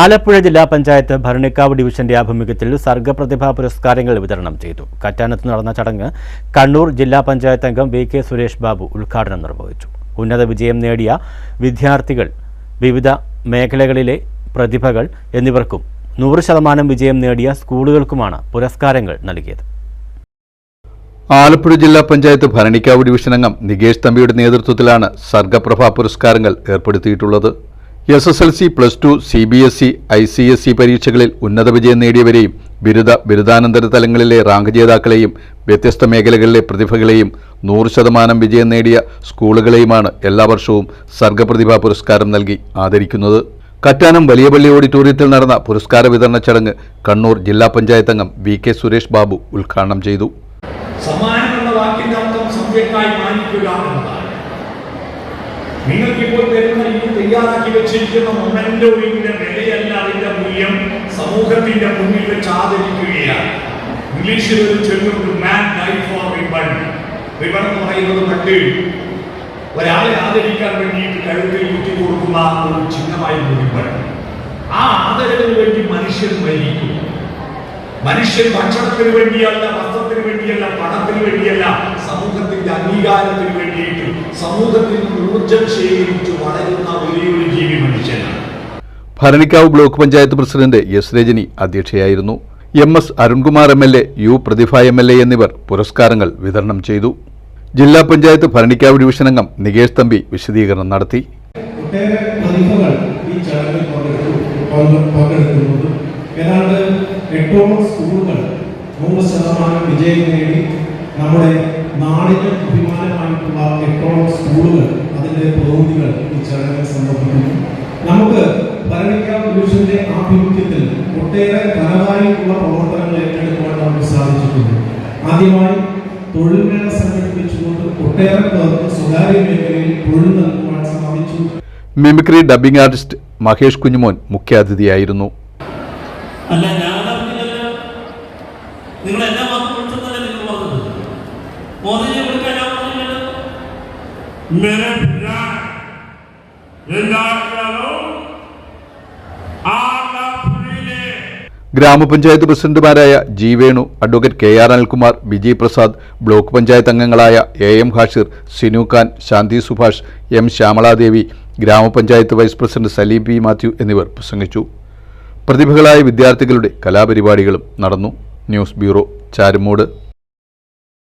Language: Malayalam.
ആലപ്പുഴ ജില്ലാ പഞ്ചായത്ത് ഭരണിക്കാവ് ഡിവിഷന്റെ ആഭിമുഖ്യത്തിൽ സർഗപ്രതിഭാ പുരസ്കാരങ്ങൾ വിതരണം ചെയ്തു. കറ്റാനത്ത് നടന്ന ചടങ്ങ് കണ്ണൂർ ജില്ലാ പഞ്ചായത്ത് അംഗം വി കെ സുരേഷ് ബാബു ഉദ്ഘാടനം നിർവഹിച്ചു. ഉന്നത വിജയം നേടിയ വിദ്യാർത്ഥികൾ വിവിധ മേഖലകളിലെ പ്രതിഭകൾ എന്നിവർക്കും നൂറ് ശതമാനം വിജയം നേടിയ സ്കൂളുകൾക്കുമാണ് പുരസ്കാരങ്ങൾ നൽകിയത്. ആലപ്പുഴ ജില്ലാ പഞ്ചായത്ത് ഭരണിക്കാവ് ഡിവിഷൻ അംഗം നികേഷ് തമ്പിയുടെ നേതൃത്വത്തിലാണ് സർഗപ്രഭ പുരസ്കാരങ്ങൾ ഏർപ്പെടുത്തിയിട്ടുള്ളത്. S S L C plus two C B S E I C S E പരീക്ഷകളിൽ ഉന്നത വിജയം നേടിയവരെയും ബിരുദ ബിരുദാനന്തര തലങ്ങളിലെ റാങ്ക് ജേതാക്കളെയും വ്യത്യസ്ത മേഖലകളിലെ പ്രതിഭകളെയും നൂറ് ശതമാനം വിജയം നേടിയ സ്കൂളുകളെയുമാണ് എല്ലാ വർഷവും സർഗപ്രതിഭാ പുരസ്കാരം നൽകി ആദരിക്കുന്നത്. കറ്റാനം വലിയപള്ളി ഓഡിറ്റോറിയത്തിൽ നടന്ന പുരസ്കാര വിതരണ ചടങ്ങ് കണ്ണൂർ ജില്ലാ പഞ്ചായത്ത് അംഗം വി കെ സുരേഷ് ബാബു ഉദ്ഘാടനം ചെയ്തു. സമ്മാനം എന്ന വാക്കിന്റെ അർത്ഥം സബ്ജക്റ്റായി മാനിക്കുക എന്നതാണ് നിങ്ങൾക്ക് ഇപ്പോൾ തരുന്ന ഈ തയ്യാറാക്കി വെച്ചിരിക്കുന്ന മൊമെന്റോയിന്റെ വിലയല്ല അതിന്റെ മൂല്യം സമൂഹത്തിന്റെ മുന്നിൽ വെച്ച് ആദരിക്കുകയാണ്. ഇംഗ്ലീഷിൽ ഒരു ചൊല്ലുണ്ട് man die for ribbon ribbon എന്ന് പറയുന്നത് മറ്റ് ഒരാളെ ആദരിക്കാൻ വേണ്ടിയിട്ട് കഴുത്തിൽ കുത്തി കൊടുക്കുന്ന ഒരു ചിഹ്നമായിരുന്നു റിബൺ ആ ആദരവിന് വേണ്ടി മനുഷ്യൻ മരിക്കും. മനുഷ്യൻ ഭക്ഷണത്തിന് വേണ്ടിയല്ല വസ്ത്രത്തിന് വേണ്ടിയല്ല പണത്തിന് വേണ്ടിയല്ല സമൂഹത്തിന്റെ അംഗീകാരത്തിന് വേണ്ടിയിട്ട് സമൂഹത്തിൽ ഊർജം ശേഖരിച്ച് വളരുന്ന ജീവി മനുഷ്യനാണ്. Bharanikkavu block panchayat president S Rajani അധ്യക്ഷയായിരുന്നു. M S Arunkumar M L A U Prathibha M L A എന്നിവർ പുരസ്കാരങ്ങൾ വിതരണം ചെയ്തു. ജില്ലാ പഞ്ചായത്ത് ഭരണിക്കാവ് ഡിവിഷൻ അംഗം നികേഷ് തമ്പി വിശദീകരണം നടത്തി. പ്രതിഭകൾ ഈ ചടങ്ങിൽ പങ്കെടുത്തു പങ്കെ- പങ്കെടുക്കുന്നുണ്ട്. ഏതാണ്ട് എട്ടോളം സ്കൂളുകൾ നൂറ് ശതമാനം വിജയം നേടി. നമ്മുടെ നാടിന് അഭിമാനമായിട്ടുള്ള എട്ടോളം സ്കൂളുകൾ അതിന്റെ പ്രതിനിധികൾ ഈ ചടങ്ങിൽ സംഭവിക്കുന്നു നമുക്ക് ഭരണിക്കാവ് പുരുഷന്റെ ആഭിമുഖ്യത്തിൽ ഒട്ടേറെ തനതായിട്ടുള്ള പ്രവർത്തനങ്ങൾ ഏറ്റെടുക്കുവാൻ നമുക്ക് സാധിച്ചിട്ടുണ്ട്. ആദ്യമായി തൊഴിൽ മേള സംഘടിപ്പിച്ചുകൊണ്ട് ഒട്ടേറെ പേർക്ക് സ്വകാര്യ മേഖലയിൽ തൊഴിൽ നൽകുവാൻ സാധിച്ചു. Mimicry dubbing artist Mahesh Kunjumon മുഖ്യാതിഥിയായിരുന്നു. അല്ല ഞാൻ നിങ്ങൾ എന്നെ മാത്രം വിളിച്ചതല്ലേ നിങ്ങൾ പറഞ്ഞത് ഞാൻ പറഞ്ഞില്ലല്ലോ मेरे पिता എല്ലാവരും ആലപ്പുഴയിലെ ഗ്രാമപഞ്ചായത്ത് പ്രസിഡന്റുമാരായ G Venu advocate K R Anilkumar Biji Prasad block panchayat അംഗങ്ങളായ A M Hashir Sinu Khan Shanthi Subhash M Shyamaladevi ഗ്രാമപഞ്ചായത്ത് vice president Saleem P Mathew എന്നിവർ പ്രസംഗിച്ചു പ്രതിഭകളായ വിദ്യാർത്ഥികളുടെ കലാപരിപാടികളും നടന്നു ന്യൂസ് ബ്യൂറോ ചാരുമൂട്